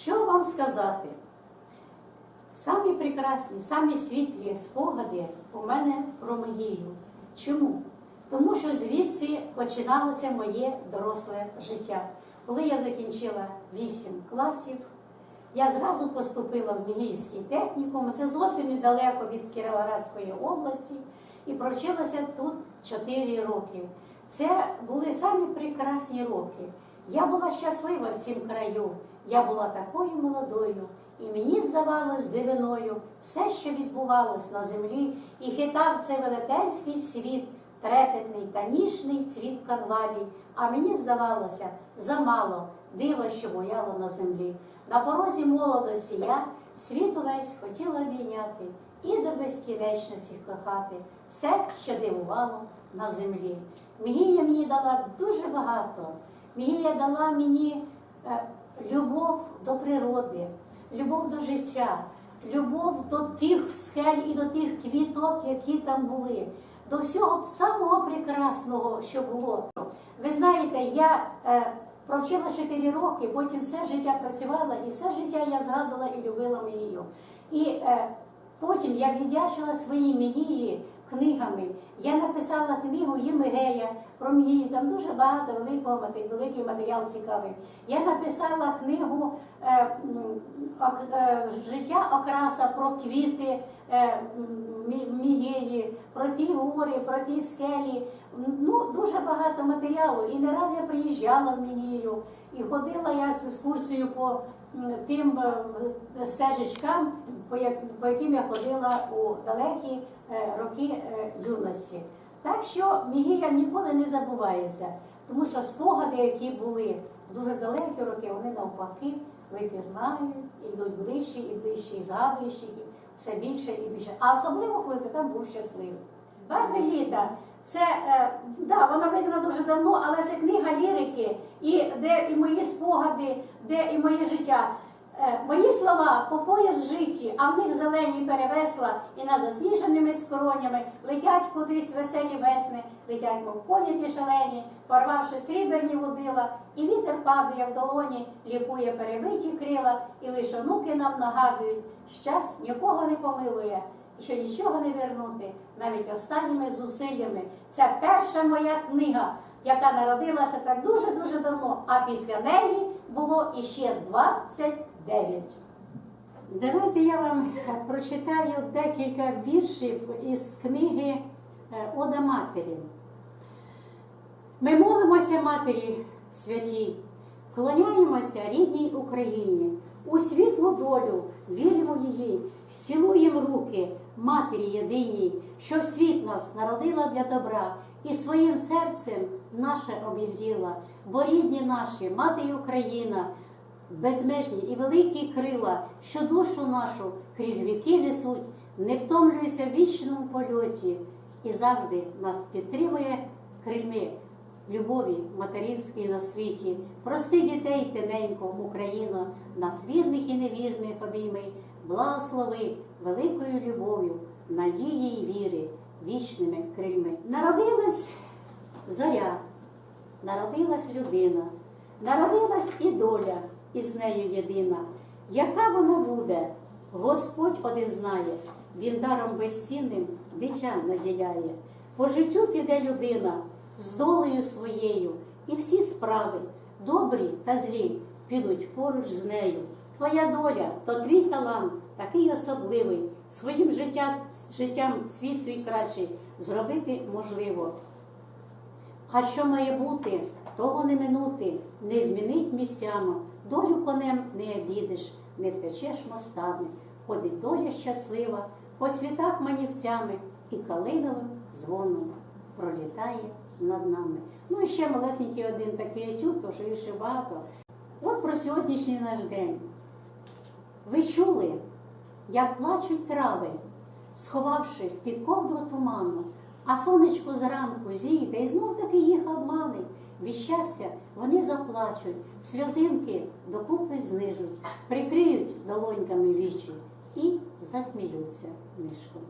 Що вам сказати? Самі прекрасні, самі світлі спогади у мене про Мегію. Чому? Тому що звідси починалося моє доросле життя. Коли я закінчила 8 класів, я зразу поступила в Мігійський технікум. Це зовсім недалеко від Кіровоградської області, і провчилася тут 4 роки. Це були самі прекрасні роки. Я була щаслива в цім краю. Я була такою молодою, і мені здавалось дивиною все, що відбувалось на землі, і хитав цей велетенський світ, трепетний та ніжний цвіт канвалі. А мені здавалося замало дива, що бояло на землі. На порозі молодості я світ увесь хотіла обійняти і до безкінечності кохати все, що дивувало на землі. Мігія мені дала дуже багато. Мігія дала мені е, любов до природи, любов до життя, любов до тих скель і до тих квіток, які там були, до всього самого прекрасного, що було. Ви знаєте, я е, провчила 4 роки, потім все життя працювала, і все життя я згадувала і любила Мігію. І е, потім я віддячила своїй Мігії книгами. Я написала книгу Ємигея про Мігію, там дуже багато великого великий матеріал цікавий. Я написала книгу е, е, Життя окраса про квіти е, м, про ті гори, про ті скелі. Ну, дуже багато матеріалу. І не раз я приїжджала в Мігію і ходила я з екскурсією по тим е, стежечкам, по, яким я ходила у далекі е, роки е, юності. Так що Мігія ніколи не забувається, тому що спогади, які були дуже далекі роки, вони навпаки випірнають, ідуть ближче і ближче, і згадуєш їх все більше і більше. А особливо, коли ти там був щасливий. Барви літа. Це е, да, вона видана дуже давно, але це книга лірики, і де і мої спогади, де і моє життя. Е, мої слова по пояс в житті, а в них зелені перевесла і над засніженими скронями летять кудись веселі весни, летять, мов поняті шалені, порвавши сріберні водила, і вітер падає в долоні, лікує перебиті крила, і лише онуки нам нагадують, щас нікого не помилує, що нічого не вернути, навіть останніми зусиллями. Це перша моя книга, яка народилася так дуже-дуже давно, а після неї було іще 29. Давайте я вам прочитаю декілька віршів із книги е, Ода Матері. Ми молимося Матері святій, клоняємося рідній Україні, у світлу долю віримо її, цілуємо руки Матері єдиній, що в світ нас народила для добра і своїм серцем наше обігріла, бо рідні наші, мати й Україна, безмежні і великі крила, що душу нашу крізь віки несуть, не втомлюються в вічному польоті і завжди нас підтримує крильми любові материнської на світі. Прости дітей тененько, Україно, нас вірних і невірних обійми, благослови великою любов'ю, надії й віри, вічними крильми. Народилась зоря, народилась людина, народилась і доля, і з нею єдина. Яка вона буде, Господь один знає, він даром безцінним дитя наділяє. По життю піде людина з долею своєю, і всі справи, добрі та злі, підуть поруч з нею. Твоя доля, то твій талант, такий особливий, своїм життя, життям світ свій кращий зробити можливо. А що має бути, того не минути, не змінить місцями, долю конем не обідеш, не втечеш мостами. Ходить доля щаслива, по світах манівцями і калиновим дзвоном пролітає над нами. Ну і ще малесенький один такий етюд, то що ще багато. От про сьогоднішній наш день. Ви чули, як плачуть трави, сховавшись під ковдру туману, а сонечко зранку зійде і знов таки їх обманить. Від щастя вони заплачуть, сльозинки докупи знижуть, прикриють долоньками вічі і засміються нишком.